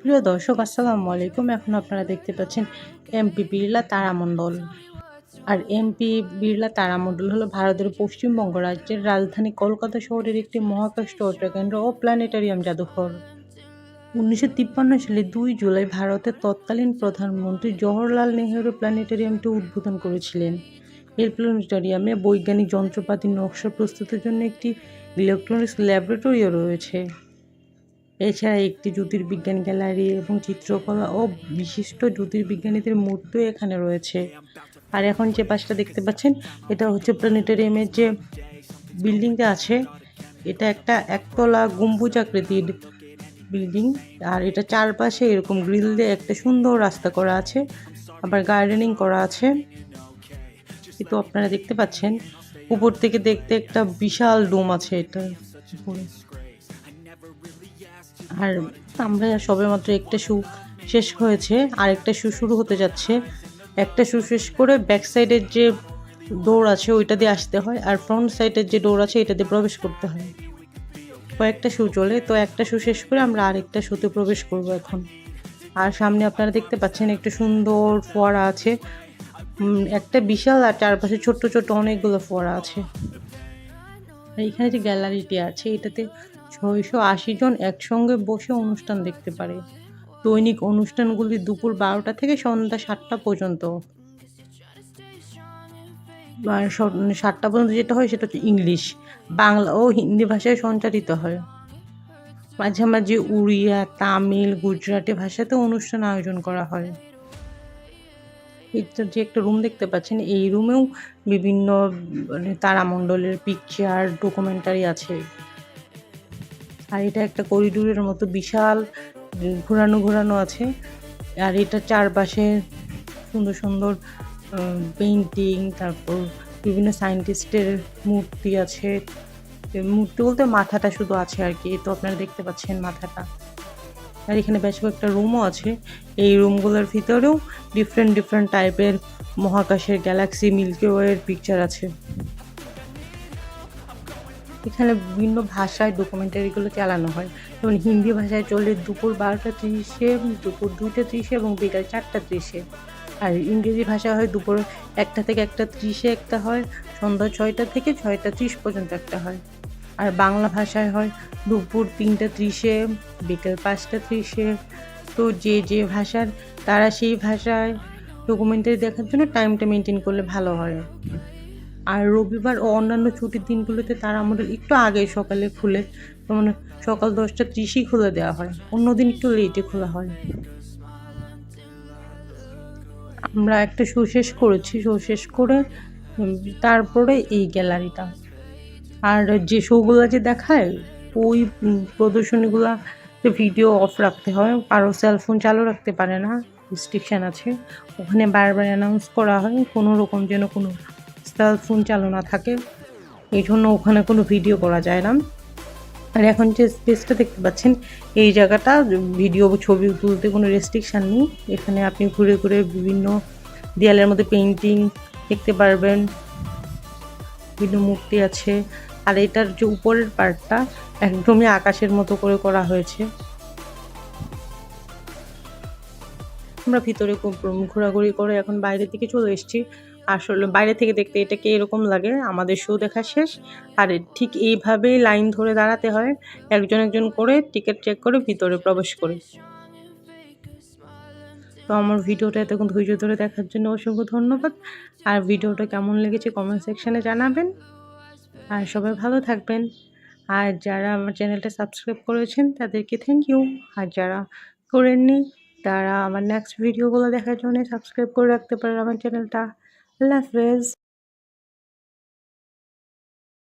প্রিয় দর্শক, আসসালামু আলাইকুম। এখন আপনারা দেখতে পাচ্ছেন এমপি বিড়লা তারামণ্ডল। আর এমপি বিড়লা তারামণ্ডল হলো ভারতের পশ্চিমবঙ্গ রাজ্যের রাজধানী কলকাতা শহরের একটি মহাকাশ কেন্দ্র ও প্ল্যানেটারিয়াম জাদুঘর। উনিশশো তিপ্পান্ন সালে দুই জুলাই ভারতের তৎকালীন প্রধানমন্ত্রী জওহরলাল নেহেরু প্ল্যানেটারিয়ামটি উদ্বোধন করেছিলেন। এই প্ল্যানেটারিয়ামে বৈজ্ঞানিক যন্ত্রপাতি নকশা প্রস্তুতের জন্য একটি ইলেকট্রনিক্স ল্যাবরেটরিও রয়েছে। এছাড়া একটি জ্যোতির্বিজ্ঞান গ্যালারি এবং চিত্রকলা ও বিশিষ্ট জ্যোতির্বিজ্ঞানীদের মূর্তিও এখানে রয়েছে। আর এখন যে পাশটা দেখতে পাচ্ছেন, এটা হচ্ছে প্ল্যানেটারিয়ামের যে বিল্ডিংটা আছে, এটা একটা একতলা গম্বুজ আকৃতির বিল্ডিং। আর এটা চারপাশে এরকম গ্রিল দিয়ে একটা সুন্দর রাস্তা করা আছে, আবার গার্ডেনিং করা আছে। কিন্তু আপনারা দেখতে পাচ্ছেন, উপর থেকে দেখতে একটা বিশাল ডোম আছে এটা উপরে। আর আমরা সবেমাত্র একটা শু শেষ হয়েছে আর একটা শু শুরু হতে যাচ্ছে। একটা শু শেষ করে ব্যাক সাইডের যে ডোর আছে, ওইটা দিয়ে আসতে হয়, আর ফ্রন্ট সাইডের যে ডোর আছে, এটা দিয়ে প্রবেশ করতে হয়। কয়েকটা শু চলে, তো একটা শু শেষ করে আমরা আরেকটা শুতে প্রবেশ করব এখন। আর সামনে আপনারা দেখতে পাচ্ছেন একটা সুন্দর ফোয়ারা আছে। একটা বিশাল আর চারপাশে ছোট্ট ছোট্ট অনেকগুলো ফোয়ারা আছে। আর এখানে যে গ্যালারিটি আছে, এটাতে ছয়শো আশি জন একসঙ্গে বসে অনুষ্ঠান দেখতে পারে। দৈনিক অনুষ্ঠানগুলি দুপুর বারোটা থেকে সন্ধ্যা সাতটা পর্যন্ত। সাতটা পর্যন্ত যেটা হয় সেটা হচ্ছে ইংলিশ, বাংলা ও হিন্দি ভাষায় সঞ্চারিত হয়। মাঝে মাঝে উড়িয়া, তামিল, গুজরাটি ভাষাতে অনুষ্ঠান আয়োজন করা হয়। যে একটা রুম দেখতে পাচ্ছেন, এই রুমেও বিভিন্ন মানে তারামণ্ডলের পিকচার ডকুমেন্টারি আছে। আর এটা একটা করিডোরের মতো বিশাল, ঘোরানো ঘোরানো আছে। আর এটা চারপাশে সুন্দর সুন্দর পেন্টিং তারপর বিভিন্ন সায়েন্টিস্টের মূর্তি আছে। মূর্তি বলতে মাথাটা শুধু আছে আর কি তো আপনারা দেখতে পাচ্ছেন মাথাটা। আর এখানে বেশ কয়েকটা রুমও আছে। এই রুমগুলোর ভিতরেও ডিফারেন্ট ডিফারেন্ট টাইপের মহাকাশের গ্যালাক্সি মিল্কি ওয়ের পিকচার আছে। এখানে বিভিন্ন ভাষায় ডকুমেন্টারিগুলো চালানো হয়। যেমন হিন্দি ভাষায় চলে দুপুর বারোটা ত্রিশে, দুপুর দুইটা ত্রিশে এবং বিকাল চারটা ত্রিশে। আর ইংরেজি ভাষা হয় দুপুর একটা থেকে একটা ত্রিশে একটা হয়, সন্ধ্যা ছয়টা থেকে ছয়টা ত্রিশ পর্যন্ত একটা হয়। আর বাংলা ভাষায় হয় দুপুর তিনটা ত্রিশে, বিকেল পাঁচটা ত্রিশে। তো যে যে ভাষার, তারা সেই ভাষায় ডকুমেন্টারি দেখার জন্য টাইমটা মেনটেন করলে ভালো হয়। আর রবিবার ও অন্যান্য ছুটির দিনগুলোতে তারা আমাদের একটু আগে সকালে খুলে যেমন সকাল দশটা ত্রিশেই খুলে দেওয়া হয়। অন্য দিন একটু লেটে খোলা হয়। আমরা একটা শো শেষ করেছি। শো শেষ করে তারপরে এই গ্যালারিটা আর যে শোগুলো যে দেখায়, ওই প্রদর্শনীগুলা ভিডিও অফ রাখতে হয়। কারও সেলফোন চালু রাখতে পারে না রেস্ট্রিকশান আছে। ওখানে বারবার অ্যানাউন্স করা হয়, কোনো রকম যেন কোনো সেলফোন চালু না থাকে এই জন্য ওখানে কোনো ভিডিও করা যায় না। আর এখন যে স্পেসটা দেখতে পাচ্ছেন, এই জায়গাটা ভিডিও ছবি তুলতে কোনো রেস্ট্রিকশান নেই। এখানে আপনি ঘুরে ঘুরে বিভিন্ন দেয়ালের মধ্যে পেন্টিং দেখতে পারবেন। বিভিন্ন মূর্তি আছে। আর এটার যে উপরের পার্টটা একদমই আকাশের মতো করে করা হয়েছে। আমরা ভিতরে ঘোরাঘুরি করে এখন বাইরের দিকে চলে এসেছি। আসলে বাইরে থেকে দেখতে এটাকে এরকম লাগে, আমাদের শো দেখা শেষ। আর ঠিক এইভাবেই লাইন ধরে দাঁড়াতে হয়, একজন একজন করে টিকিট চেক করে ভিতরে প্রবেশ করে। তো আমার ভিডিওটা এতক্ষণ ধৈর্য ধরে দেখার জন্য অসংখ্য ধন্যবাদ। আর ভিডিওটা কেমন লেগেছে কমেন্ট সেকশানে জানাবেন। আর সবাই ভালো থাকবেন। আর যারা আমার চ্যানেলটা সাবস্ক্রাইব করেছেন, তাদেরকে থ্যাংক ইউ আর যারা করেননি, তারা আমার নেক্সট ভিডিওগুলো দেখার জন্য সাবস্ক্রাইব করে রাখতে পারেন আমার চ্যানেলটা আল্লাহ হাফেজ